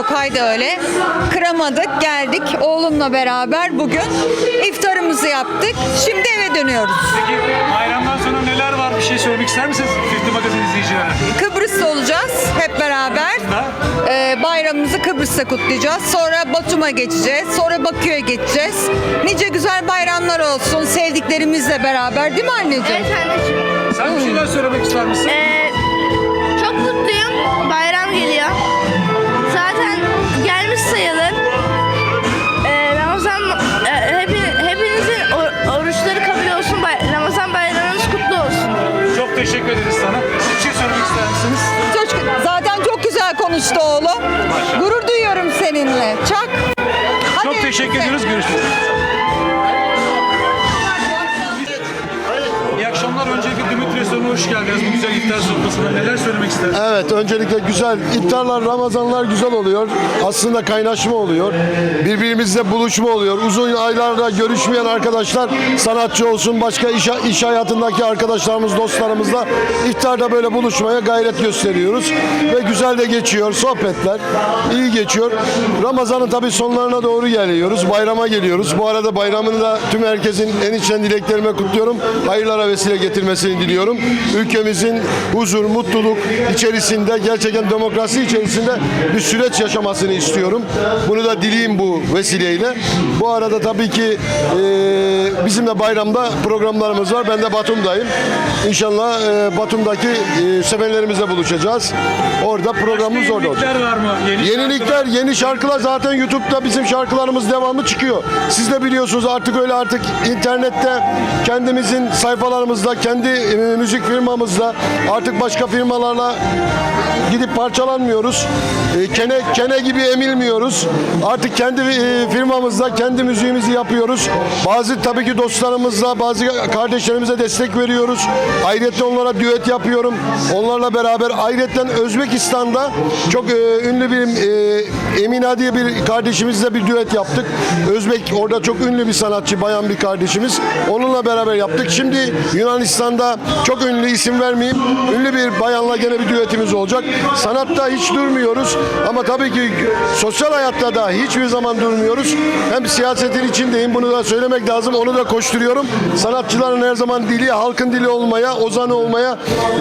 Gökay da öyle. Kıramadık, geldik oğlumla beraber bugün iftarımızı yaptık. Şimdi eve dönüyoruz. Peki bayramdan sonra neler var? Bir şey söylemek ister misiniz? Fifty Magazine izleyicilerine. Kıbrıs'ta olacağız hep beraber. Eee, bayramımızı Kıbrıs'ta kutlayacağız. Sonra Batum'a geçeceğiz. Sonra Bakü'ye geçeceğiz. Nice güzel bayramlar olsun sevdiklerimizle beraber değil mi anneciğim? Evet anneciğim. Sen bir şeyler söylemek ister misin? Ee, çok mutluyum. Bayram geliyor. Sayılır. Ee, Ramazan e, hepi- hepinizin or- oruçları kabul olsun. Bay- Ramazan bayramınız kutlu olsun. Çok teşekkür ederiz sana. Bir şey söylemek ister misiniz? Çocuk zaten çok güzel konuştu oğlum. Gurur duyuyorum seninle. Çak. Hadi Çok teşekkür elinize. ediyoruz. Görüşürüz. İyi hoş geldiniz. Bu güzel iftar sofrasına neler söylemek istersiniz? Evet öncelikle güzel iftarlar Ramazanlar güzel oluyor. Aslında kaynaşma oluyor. Birbirimizle buluşma oluyor. Uzun aylarda görüşmeyen arkadaşlar sanatçı olsun başka iş, iş hayatındaki arkadaşlarımız dostlarımızla iftarda böyle buluşmaya gayret gösteriyoruz. Ve güzel de geçiyor sohbetler. iyi geçiyor. Ramazan'ın tabii sonlarına doğru geliyoruz. Bayrama geliyoruz. Bu arada bayramını da tüm herkesin en içten dileklerime kutluyorum. Hayırlara vesile getirmesini diliyorum. Ülkemizin huzur, mutluluk içerisinde gerçekten demokrasi içerisinde bir süreç yaşamasını istiyorum. Bunu da dileyim bu vesileyle. Bu arada tabii ki e, bizim de bayramda programlarımız var. Ben de Batum'dayım. İnşallah e, Batum'daki e, sevenlerimizle buluşacağız. Orada programımız orada olacak. Yenilikler var mı? Yeni Yenilikler, yeni şarkılar zaten YouTube'da bizim şarkılarımız devamlı çıkıyor. Siz de biliyorsunuz artık öyle artık internette kendimizin sayfalarımızda, kendi e, müzik firmamızda artık başka firmalarla gidip parçalanmıyoruz. E, kene kene gibi emilmiyoruz. Artık kendi e, firmamızda kendi müziğimizi yapıyoruz. Bazı tabii ki dostlarımızla, bazı kardeşlerimize destek veriyoruz. Ayrıca onlara düet yapıyorum. Onlarla beraber ayrıca Özbekistan'da çok e, ünlü bir e, Emina diye bir kardeşimizle bir düet yaptık. Özbek orada çok ünlü bir sanatçı, bayan bir kardeşimiz. Onunla beraber yaptık. Şimdi Yunanistan'da çok ünlü isim vermeyeyim. Ünlü bir bayanla gene bir düetimiz olacak. Sanatta hiç durmuyoruz ama tabii ki sosyal hayatta da hiçbir zaman durmuyoruz. Hem siyasetin içindeyim bunu da söylemek lazım. Onu da koşturuyorum. Sanatçıların her zaman dili halkın dili olmaya, ozanı olmaya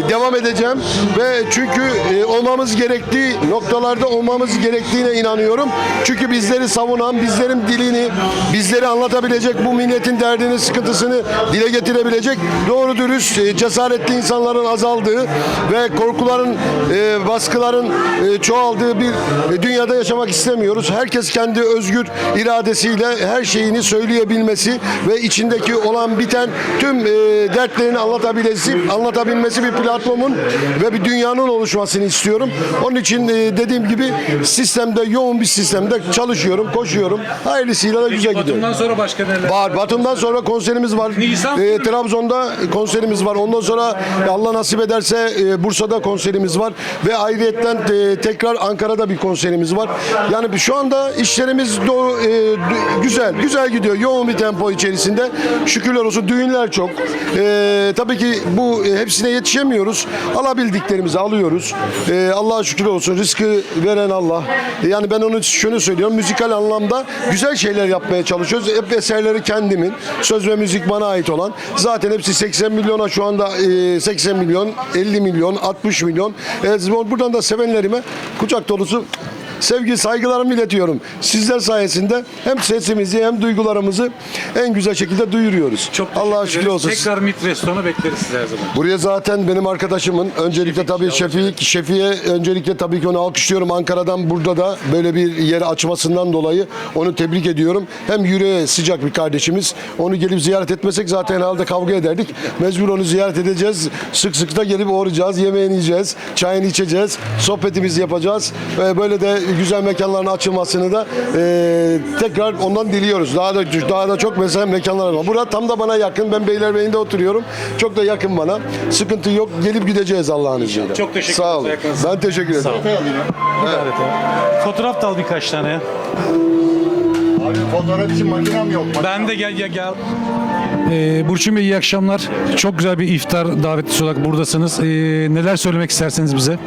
devam edeceğim ve çünkü e, olmamız gerektiği noktalarda olmamız gerektiğine inanıyorum. Çünkü bizleri savunan, bizlerin dilini, bizleri anlatabilecek bu milletin derdini, sıkıntısını dile getirebilecek doğru dürüst, e, cesaretli insanların azaldığı ve korkuların, e, baskıların e, çoğaldığı bir e, dünyada yaşamak istemiyoruz. Herkes kendi özgür iradesiyle her şeyini söyleyebilmesi ve içindeki olan biten tüm e, dertlerini anlatabilmesi, anlatabilmesi bir platformun ve bir dünyanın oluşmasını istiyorum. Onun için e, dediğim gibi sistemde yoğun bir sistemde çalışıyorum, koşuyorum. Hayırlısıyla da güzel gidiyor. Batum'dan sonra başka neler? Var. Batum'dan sonra konserimiz var. Nisan Ee, Trabzon'da konserimiz var. Ondan sonra Allah nasip ederse e, Bursa'da konserimiz var. Ve ayrıyetten e, tekrar Ankara'da bir konserimiz var. Yani şu anda işlerimiz do- e, güzel. Güzel gidiyor. Yoğun bir tempo içerisinde. Şükürler olsun. Düğünler çok. Tabii ki bu hepsine yetişemiyoruz. Alabildiklerimizi alıyoruz. E, Allah'a şükür olsun. Rızkı veren Allah. Yani ben onu şunu söylüyorum. Müzikal anlamda güzel şeyler yapmaya çalışıyoruz. Hep eserleri kendimin. Söz ve müzik bana ait olan. Zaten hepsi 80 milyona şu anda e, 80 milyon, 50 milyon, 60 milyon. E, buradan da sevenlerime kucak dolusu sevgi saygılarımı iletiyorum. Sizler sayesinde hem sesimizi hem duygularımızı en güzel şekilde duyuruyoruz. Çok Allah'a şükür olsun. Tekrar MIT Restoran'a bekleriz sizi her zaman. Buraya zaten benim arkadaşımın öncelikle tabii Şefik, Şefi'ye öncelikle tabii ki onu alkışlıyorum. Ankara'dan burada da böyle bir yer açmasından dolayı onu tebrik ediyorum. Hem yüreğe sıcak bir kardeşimiz. Onu gelip ziyaret etmesek zaten herhalde kavga ederdik. Mecbur onu ziyaret edeceğiz. Sık sık da gelip uğrayacağız. Yemeğini yiyeceğiz. Çayını içeceğiz. Sohbetimizi yapacağız. Ve böyle de güzel mekanların açılmasını da e, tekrar ondan diliyoruz. Daha da daha da çok mesela mekanlar var. Burada tam da bana yakın. Ben Beylerbeyi'nde oturuyorum. Çok da yakın bana. Sıkıntı yok. Gelip gideceğiz Allah'ın izniyle. Çok teşekkür Sağ ederiz. olun. Ben teşekkür ederim. Fotoğraf da al birkaç tane. Abi fotoğraf için makinem yok. Ben de gel gel gel. Ee, Burçin Bey iyi akşamlar. Çok güzel bir iftar davetlisi olarak buradasınız. Ee, neler söylemek isterseniz bize?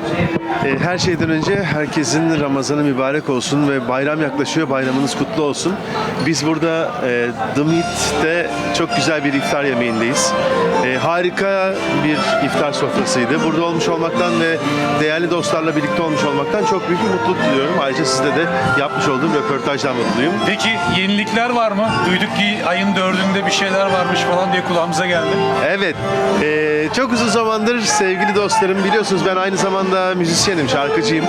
E, Her şeyden önce herkesin Ramazanı mübarek olsun ve bayram yaklaşıyor. Bayramınız kutlu olsun. Biz burada e, The Meat'te çok güzel bir iftar yemeğindeyiz. E, harika bir iftar sofrasıydı. Burada olmuş olmaktan ve değerli dostlarla birlikte olmuş olmaktan çok büyük bir mutluluk duyuyorum. Ayrıca sizde de yapmış olduğum röportajdan mutluyum. Peki yenilikler var mı? Duyduk ki ayın dördünde bir şeyler varmış falan diye kulağımıza geldi. Evet. Ee, çok uzun zamandır sevgili dostlarım biliyorsunuz ben aynı zamanda müzisyenim, şarkıcıyım.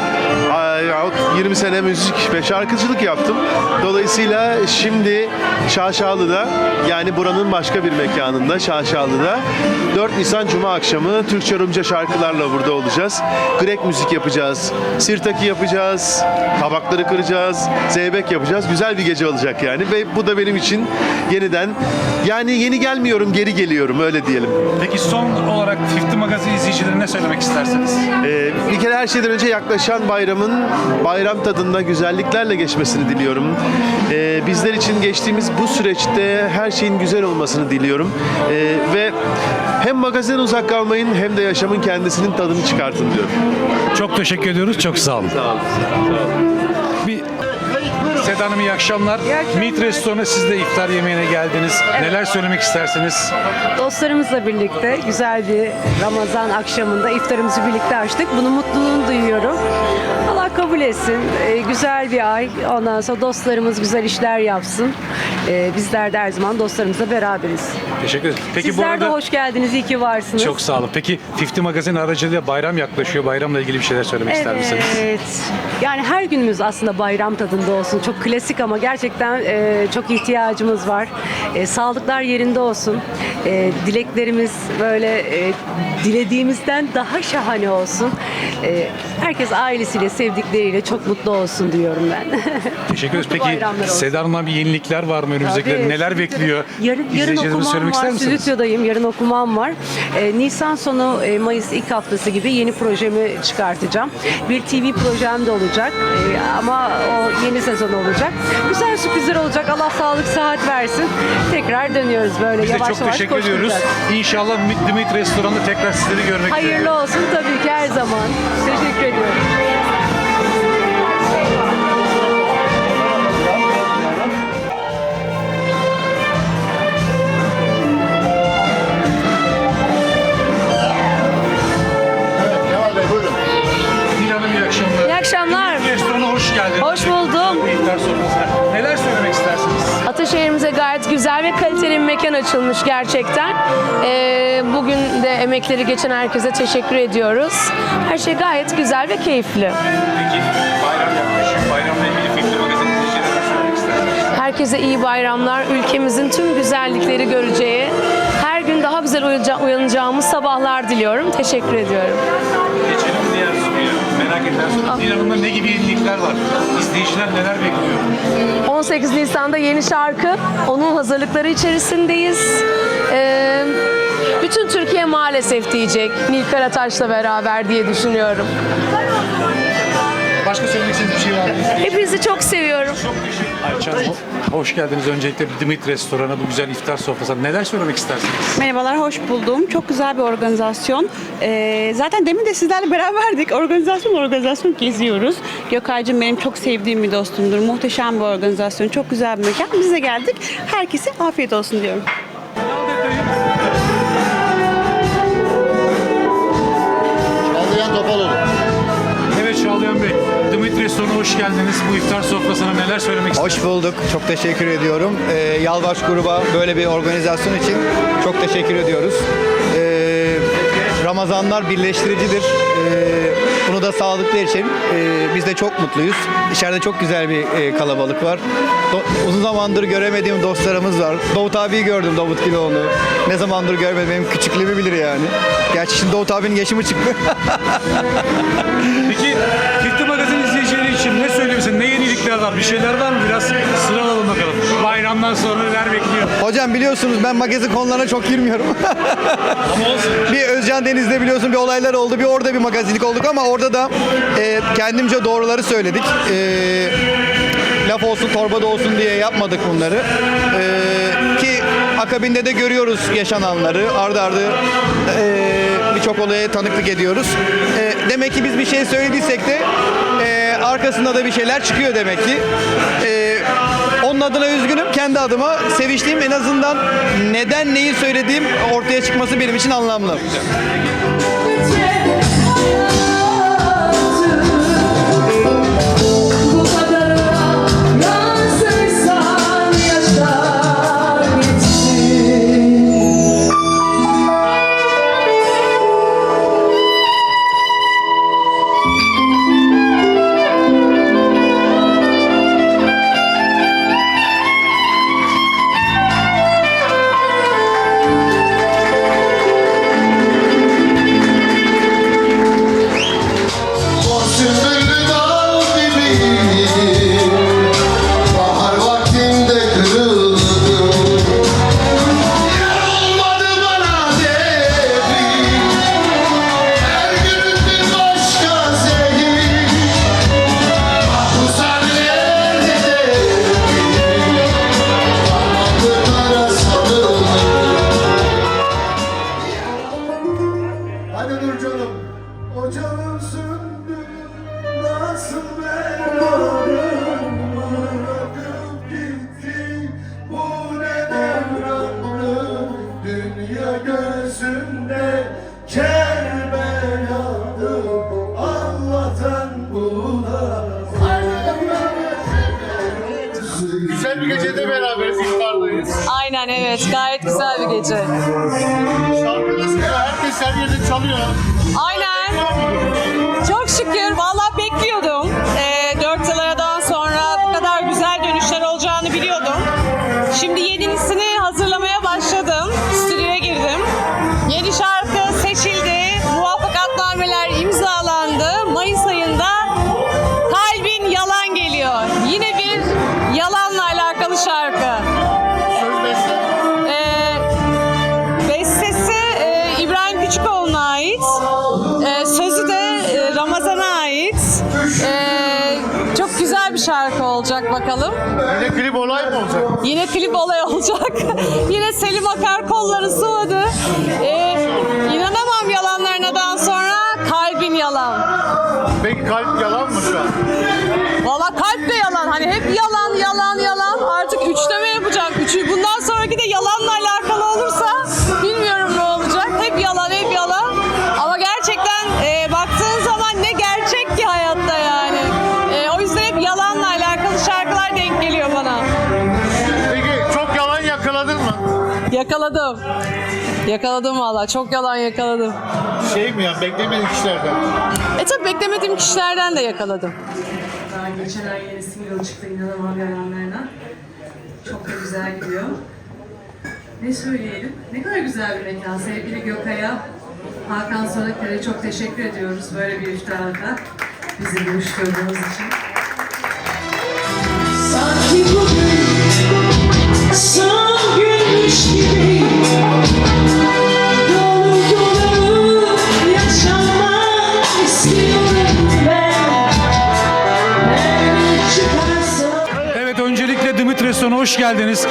Yahut 20 sene müzik ve şarkıcılık yaptım. Dolayısıyla şimdi Şaşalı'da yani buranın başka bir mekanında Şaşalı'da 4 Nisan Cuma akşamı Türkçe Rumca şarkılarla burada olacağız. Grek müzik yapacağız, sirtaki yapacağız, tabakları kıracağız, zeybek yapacağız. Güzel bir gece olacak yani ve bu da benim için yeniden yani yeni gelmiyorum geri geliyorum öyle diyelim. Peki son olarak 50 Magazin izleyicilerine ne söylemek istersiniz? Ee, bir kere her şeyden önce yaklaşan bayramın bayram tadında güzelliklerle geçmesini diliyorum. Ee, bizler için geçtiğimiz bu süreçte her şeyin güzel olmasını diliyorum. Ee, ve hem magazin uzak kalmayın hem de yaşamın kendisinin tadını çıkartın diyorum. Çok teşekkür ediyoruz. Çok sağ olun. Sağ olun. Bir Seda Hanım iyi akşamlar. Meat Restoran'a siz de iftar yemeğine geldiniz. Neler söylemek istersiniz? Dostlarımızla birlikte güzel bir Ramazan akşamında iftarımızı birlikte açtık. Bunun mutluluğunu duyuyorum. Etsin. Ee, güzel bir ay. Ondan sonra dostlarımız güzel işler yapsın. Ee, bizler de her zaman dostlarımızla beraberiz. Teşekkür ederim. Peki Sizler bu arada de hoş geldiniz. İyi ki varsınız. çok sağ olun. Peki 50 Magazin aracılığıyla bayram yaklaşıyor. Bayramla ilgili bir şeyler söylemek ister misiniz? Evet. Yani her günümüz aslında bayram tadında olsun. Çok klasik ama gerçekten e, çok ihtiyacımız var. E, sağlıklar yerinde olsun. E, dileklerimiz böyle e, dilediğimizden daha şahane olsun. E, herkes ailesiyle, sevdikleriyle çok mutlu olsun diyorum ben. Teşekkür ederiz. Mutlu Peki bayramlar olsun. Seda Hanım'dan bir yenilikler var mı önümüzde? Tabii, Neler stüdyoda- bekliyor? Yarın, yarın İzleyicilerimize okumam söylemek var. ister misiniz? Stüdyodayım. Yarın okumam var. Ee, Nisan sonu e, Mayıs ilk haftası gibi yeni projemi çıkartacağım. Bir TV projem de olacak. Ee, ama o yeni sezon olacak. Güzel sürprizler olacak. Allah sağlık sıhhat versin. Tekrar dönüyoruz böyle Biz de yavaş çok yavaş teşekkür ediyoruz. koşturacağız. İnşallah Meat Restoran'da tekrar sizleri görmek Hayırlı dileğiyle. olsun tabii ki her zaman. Teşekkür ediyorum. Güzel ve kaliteli bir mekan açılmış gerçekten. Ee, bugün de emekleri geçen herkese teşekkür ediyoruz. Her şey gayet güzel ve keyifli. Peki bayram yaklaşıyor. Bayramla ilgili 50 Magazin izleyicilerine ne söylemek istersiniz? Herkese iyi bayramlar. Ülkemizin tüm güzellikleri göreceği, her gün daha güzel uyanacağımız sabahlar diliyorum. Teşekkür ediyorum. Geçelim. Merak edilen soru. Nil Hanım'da ne gibi yenilikler var? İzleyiciler neler bekliyor? 18 Nisan'da yeni şarkı, onun hazırlıkları içerisindeyiz. Ee, bütün Türkiye maalesef diyecek Nil Karataş'la beraber diye düşünüyorum. Başka söylemek istediğiniz bir şey var mı? Hepinizi çok seviyorum. Ayça Hanım, hoş geldiniz öncelikle Dimit Restoran'a bu güzel iftar sofrasına. Neler söylemek istersiniz? Merhabalar, hoş buldum. Çok güzel bir organizasyon. Ee, zaten demin de sizlerle beraberdik. Organizasyon organizasyon geziyoruz. Gökaycığım benim çok sevdiğim bir dostumdur. Muhteşem bir organizasyon, çok güzel bir mekan. Biz de geldik. Herkese afiyet olsun diyorum. Hoş geldiniz. Bu iftar sofrasına neler söylemek istersiniz? Hoş bulduk. Çok teşekkür ediyorum. Ee, Yalvaç gruba böyle bir organizasyon için çok teşekkür ediyoruz. Ee, Ramazanlar birleştiricidir. Ee, bunu da sağladıkları için e, biz de çok mutluyuz. İçeride çok güzel bir e, kalabalık var. Do- uzun zamandır göremediğim dostlarımız var. Davut abiyi gördüm, Davut Güloğlu. Ne zamandır görmedim. Benim küçüklüğümü bilir yani. Gerçi şimdi Davut abinin yaşımı çıktı. Peki 50 Var? Bir şeyler var mı? Biraz sıralalım bakalım. Bayramdan sonra neler bekliyor? Hocam biliyorsunuz ben magazin konularına çok girmiyorum. Ama olsun. bir Özcan Deniz'de biliyorsun bir olaylar oldu. Bir orada bir magazinlik olduk ama orada da e, kendimce doğruları söyledik. E, laf olsun torba da olsun diye yapmadık bunları. E, ki akabinde de görüyoruz yaşananları. Ardı ardı e, birçok olaya tanıklık ediyoruz. E, demek ki biz bir şey söylediysek de e, arkasında da bir şeyler çıkıyor demek ki. E, onun adına üzgünüm. Kendi adıma sevinçliyim. En azından neden neyi söylediğim ortaya çıkması benim için anlamlı. Olacak. Yine Selim Akar kolları sıvadı. Ee, inanamam yalanlarından sonra kalbin yalan. Peki kalp yalan mı şu an? Valla kalp de yalan. Hani hep yalan, Yakaladım valla. Çok yalan yakaladım. Şey mi ya beklemediğin kişilerden? E tabi beklemediğim kişilerden de yakaladım. Daha geçen ay yeni single çıktı inanamam yalanlarına. Çok da güzel gidiyor. Ne söyleyelim? Ne kadar güzel bir mekan. Sevgili Gökay'a, Hakan Sonaker'e çok teşekkür ediyoruz böyle bir iftarda bizi buluşturduğunuz için. Hoş geldiniz.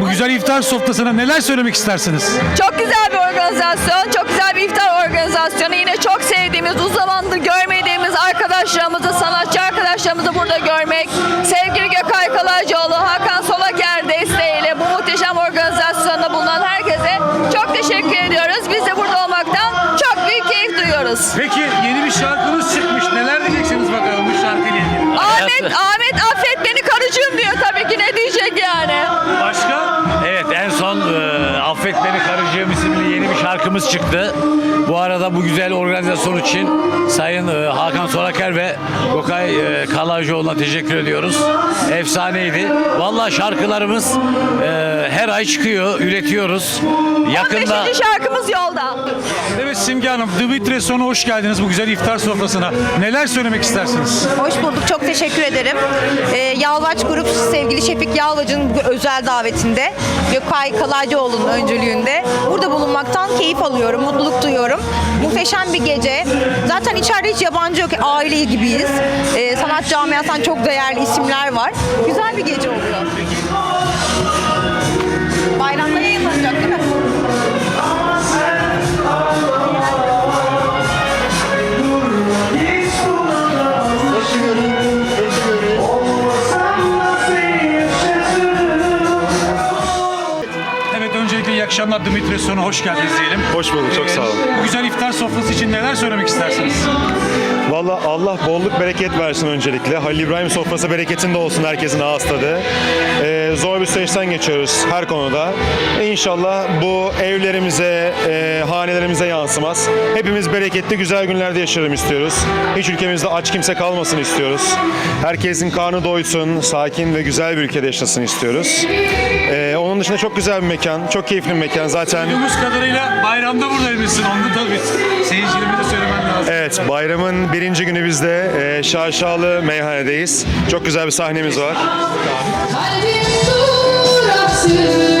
Bu güzel iftar sofrasına neler söylemek istersiniz? Çok güzel bir organizasyon, çok güzel bir iftar organizasyonu. Yine çok sevdiğimiz, uzun zamandır görmediğimiz arkadaşlarımızı, sanatçı arkadaşlarımızı burada görmek. Sevgili Gökay Kalaycıoğlu, Hakan Solaker desteğiyle bu muhteşem organizasyonda bulunan herkese çok teşekkür ediyoruz. Biz de burada olmaktan çok büyük keyif duyuyoruz. Peki çıktı. Bu arada bu güzel organizasyon için Sayın e, Hakan Soraker ve Gökay e, Kalaycıoğlu'na teşekkür ediyoruz. Efsaneydi. Vallahi şarkılarımız e, her ay çıkıyor, üretiyoruz. Yakında 15. şarkımız yolda. Evet Simge Hanım, Dimitri Son'a hoş geldiniz bu güzel iftar sofrasına. Neler söylemek istersiniz? Hoş bulduk. Çok teşekkür ederim. Ee, Yalvaç Grup sevgili Şefik Yalvaç'ın bu özel davetinde Gökay Kalaycıoğlu'nun öncülüğünde burada bulunmaktan keyif alıyorum, mutluluk duyuyorum. Muhteşem bir gece. Zaten içeride hiç yabancı yok. Aile gibiyiz. Ee, sanat camiasından çok değerli isimler var. Güzel bir gece oluyor. İbrahim sofrası bereketinde olsun herkesin ağız tadı. Zor bir süreçten geçiyoruz her konuda. İnşallah bu evlerimize, e, hanelerimize yansımaz. Hepimiz bereketli güzel günlerde yaşayalım istiyoruz. Hiç ülkemizde aç kimse kalmasın istiyoruz. Herkesin karnı doysun, sakin ve güzel bir ülkede yaşasın istiyoruz. Ee, onun dışında çok güzel bir mekan, çok keyifli bir mekan. Zaten Duyduğumuz kadarıyla bayramda buradaymışsın. Onu tabii seyircilerime de söylemen lazım. Evet, bayramın birinci günü biz de e, Şaşalı meyhanedeyiz. Çok güzel bir sahnemiz var. Kalbim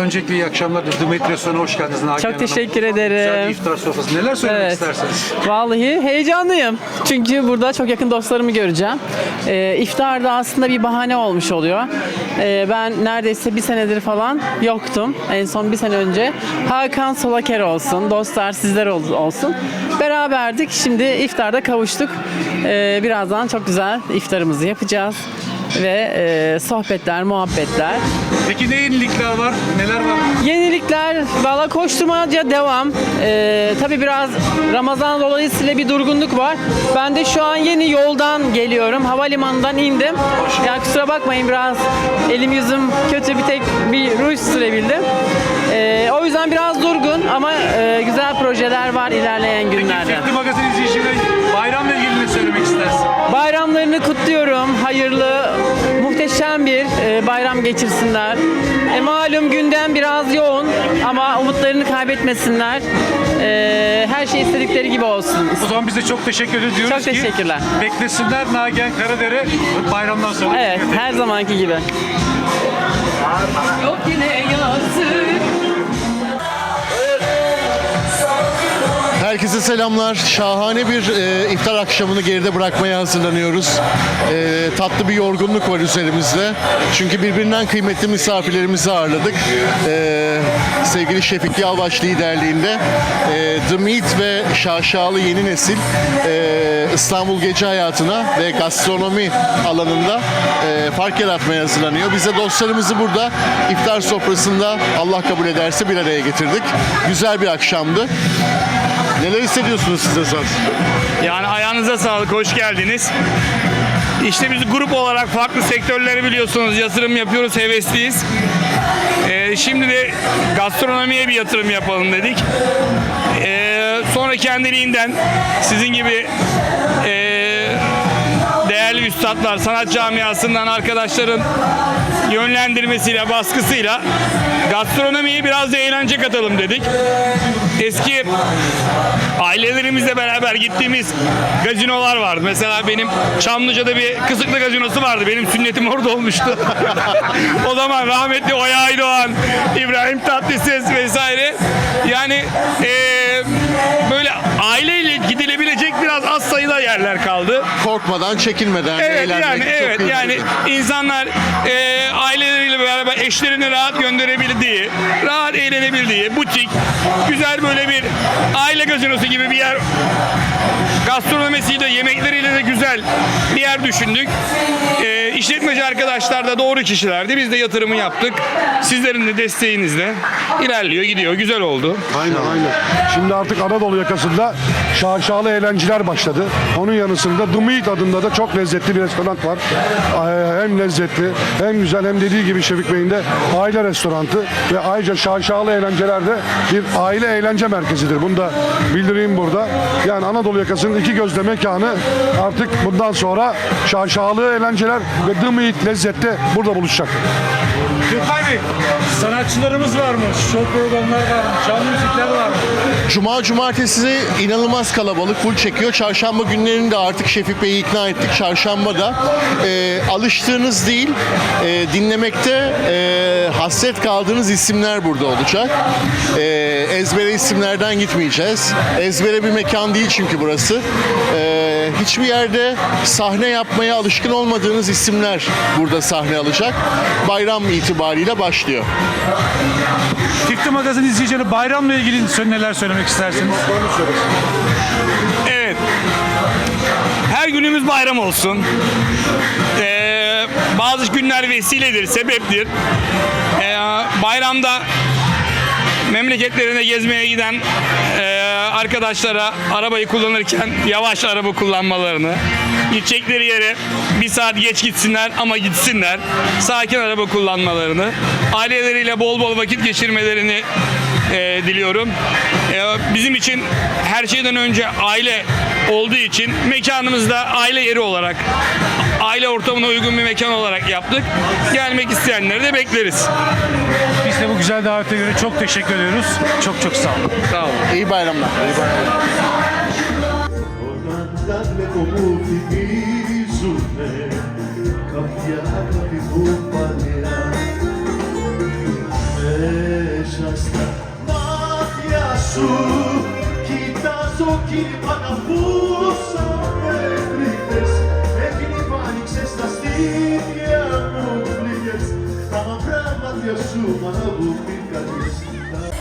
Öncelikle iyi akşamlar. Dimitri Restoran'a hoş geldiniz. Nagihan Çok Hanım. teşekkür Güzel bir ederim. iftar sofrası. Neler söylemek Evet. istersiniz? Vallahi heyecanlıyım. Çünkü burada çok yakın dostlarımı göreceğim. Ee, iftar da aslında bir bahane olmuş oluyor. Ee, ben neredeyse bir senedir falan yoktum. En son bir sene önce. Hakan Solaker olsun, dostlar sizler ol- olsun. Beraberdik. Şimdi iftarda kavuştuk. Ee, birazdan çok güzel iftarımızı yapacağız. Ve e, sohbetler, muhabbetler. Peki ne yenilikler var? Neler var? Yenilikler, valla koşturmaca devam. Ee, tabii biraz Ramazan dolayısıyla bir durgunluk var. Ben de şu an yeni yoldan geliyorum. Havalimanından indim. Ya kusura bakmayın biraz elim yüzüm kötü bir tek bir ruj sürebildim. Ee, o yüzden biraz durgun ama e, güzel projeler var ilerleyen günlerde. Fikri Magazin izleyicileri Bayramlarını kutluyorum. Hayırlı, muhteşem bir e, bayram geçirsinler. E, malum gündem biraz yoğun ama umutlarını kaybetmesinler. E, her şey istedikleri gibi olsun. O zaman biz de çok teşekkür ediyoruz Çok ki teşekkürler. beklesinler Nagihan Karadere bayramdan sonra. Evet, her zamanki gibi. Yok yine yazık. Herkese selamlar. Şahane bir e, iftar akşamını geride bırakmaya hazırlanıyoruz. E, tatlı bir yorgunluk var üzerimizde. Çünkü birbirinden kıymetli misafirlerimizi ağırladık. E, sevgili Şefik Yalvaç liderliğinde e, The Meat ve Şaşalı Yeni Nesil e, İstanbul gece hayatına ve gastronomi alanında e, fark yaratmaya hazırlanıyor. Biz de dostlarımızı burada iftar sofrasında Allah kabul ederse bir araya getirdik. Güzel bir akşamdı. Neler hissediyorsunuz siz esas? Yani ayağınıza sağlık, hoş geldiniz. İşte biz grup olarak farklı sektörleri biliyorsunuz yatırım yapıyoruz, hevesliyiz. Ee, şimdi de gastronomiye bir yatırım yapalım dedik. Ee, sonra kendiliğinden sizin gibi ee, değerli üstadlar, sanat camiasından arkadaşların yönlendirmesiyle, baskısıyla gastronomiye biraz da eğlence katalım dedik. Eski ailelerimizle beraber gittiğimiz gazinolar vardı. Mesela benim Çamlıca'da bir kısıklı gazinosu vardı. Benim sünnetim orada olmuştu. o zaman rahmetli Oya Aydoğan, İbrahim Tatlıses vesaire. Yani eee, böyle aileyle gidilebilecek yerler kaldı. Korkmadan, çekinmeden, Evet eğlenmek yani çok evet kıymetli. yani insanlar eee aileleriyle beraber eşlerini rahat gönderebildiği, rahat eğlenebildiği, butik, güzel böyle bir aile gazinosu gibi bir yer gastronomisiyle, yemekleriyle de güzel bir yer düşündük. Ee, işletmeci arkadaşlar da doğru kişilerdi. Biz de yatırımı yaptık. Sizlerin de desteğinizle ilerliyor, gidiyor. Güzel oldu. Aynen aynen. Şimdi artık Anadolu yakasında şaşalı eğlenceler başladı. Onun yanı sırada The Meat adında da çok lezzetli bir restoran var. Ee, Hem lezzetli hem güzel hem dediği gibi Şefik Bey'in de aile restoranı ve ayrıca şaşalı eğlencelerde bir aile eğlence merkezidir. Bunu da bildireyim burada. Yani Anadolu yakasının iki gözde mekanı artık bundan sonra şaşalı eğlenceler ve Meat lezzette burada buluşacak. Bey, sanatçılarımız var mı? Show programlar var mı? Canlı müzikler var mı? Cuma cumartesi inanılmaz kalabalık full çekiyor. Çarşamba günlerini de artık Şefik Bey'i ikna ettik. Çarşamba da e, alıştığınız değil e, dinlemekte e, hasret kaldığınız isimler burada olacak. E, ezbere isimlerden gitmeyeceğiz. Ezbere bir mekan değil çünkü burası. E, hiçbir yerde sahne yapmaya alışkın olmadığınız isimler burada sahne alacak. Bayram itibariyle başlıyor. Tifti Magazin izleyicileri bayramla ilgili neler söylemek istersiniz? Evet. Her günümüz bayram olsun. Ee, bazı günler vesiledir, sebeptir. Ee, bayramda memleketlerine gezmeye giden e, arkadaşlara arabayı kullanırken yavaş araba kullanmalarını, gidecekleri yere bir saat geç gitsinler ama gitsinler, sakin araba kullanmalarını, aileleriyle bol bol vakit geçirmelerini e, diliyorum. E, bizim için her şeyden önce aile olduğu için mekanımızda aile yeri olarak aile ortamına uygun bir mekan olarak yaptık. Gelmek isteyenleri de bekleriz. Biz de bu güzel davete göre çok teşekkür ediyoruz. Çok çok sağ olun. Sağ olun. İyi bayramlar. Darle como θυμίζουνε κάποια αγάπη μου παλιά Μέσα στα μάτια şu bana bu bir karışıkta.